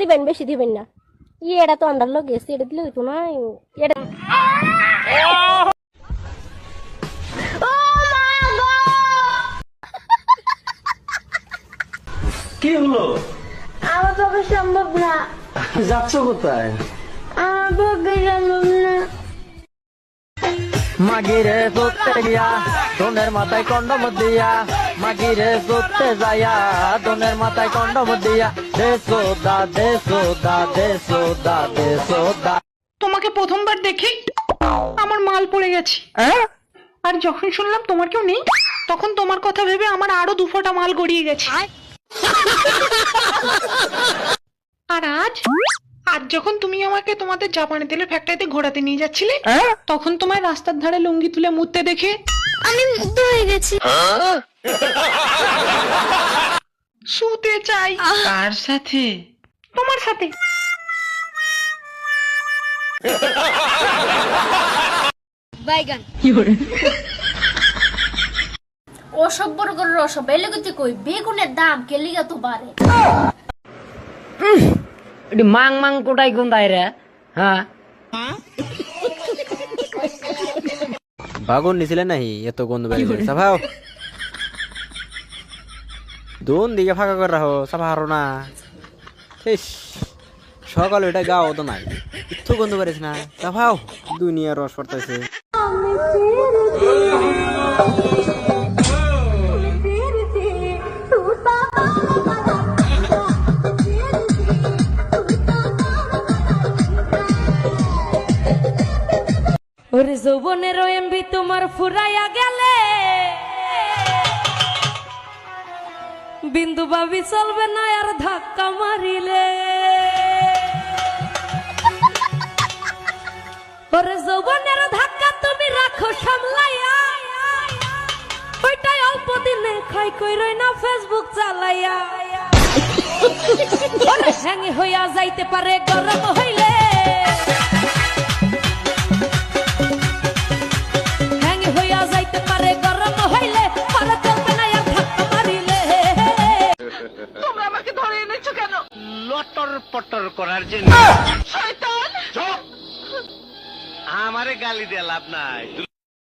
দিবেন বেশি দিবেন না। ই এটা তো আন্ডার লোক গেছে এটা দিলে হইতো না এটা কি হলো? আমার পক্ষে সম্ভব না। যাচ্ছ কোথায়? আমার পক্ষে সম্ভব না। মাগিরে সত্যে গিয়া দোনের মাথায় কন্ডম দিয়া। মাগিরে সত্যে যায়া দোনের মাথায় কন্ডম দিয়া। দে সোদা দে সোদা দে সোদা দে সোদা। তোমাকে প্রথমবার দেখেই আমার মাল পড়ে গেছে। আর যখন শুনলাম তোমার কেউ নেই তখন তোমার কথা ভেবে আমার আরও দু ফোঁটা মাল গড়িয়ে গেছে। আজ যখন তুমি আমাকে তোমাদের জাপানি তেলের ফ্যাক্টরিতে ঘোরাতে নিয়ে যাচ্ছিলে তখন তোমায় রাস্তার ধারে লুঙ্গি তুলে মুততে দেখে আমি মুগ্ধ হয়ে গেছি। শুতে চাই। কার সাথে? তোমার সাথে। বাইগান অসভ্য করে অসভ্য এলে কিন্তু কই বেগুনের দাম কেলিগা তো বাড়ে। এটি মাং মাং কোটাই গুন্দাই রে? হ্যাঁ। বাগুন নিছিলে নাহি? এত গন্ধ বেরিয়ে সাফাও দুন দিকে ফাঁকা করে রাখো, সাফা হারো না। সকালে এটা গাও তো নাই। একটু গন্ধ বেরিয়েছ না। সাফাও দুনিয়া রস পড়তেছে। ওরে যৌবনের এমবি তোমার ফুরাইয়া গেলে। বিন্দু বাবি চলবে না আর ধাক্কা মারিলে। ওরে যৌবনের ধাক্কা তুমি রাখো সামলাইয়া। ওইটাই অল্প দিনে খাই কই কইরই না ফেসবুক চালাইয়া। হ্যাঙ্গি হইয়া যাইতে পারে, গরম হইলে লটর পটর করার জন্য। আমারে গালি দিয়ে লাভ নাই।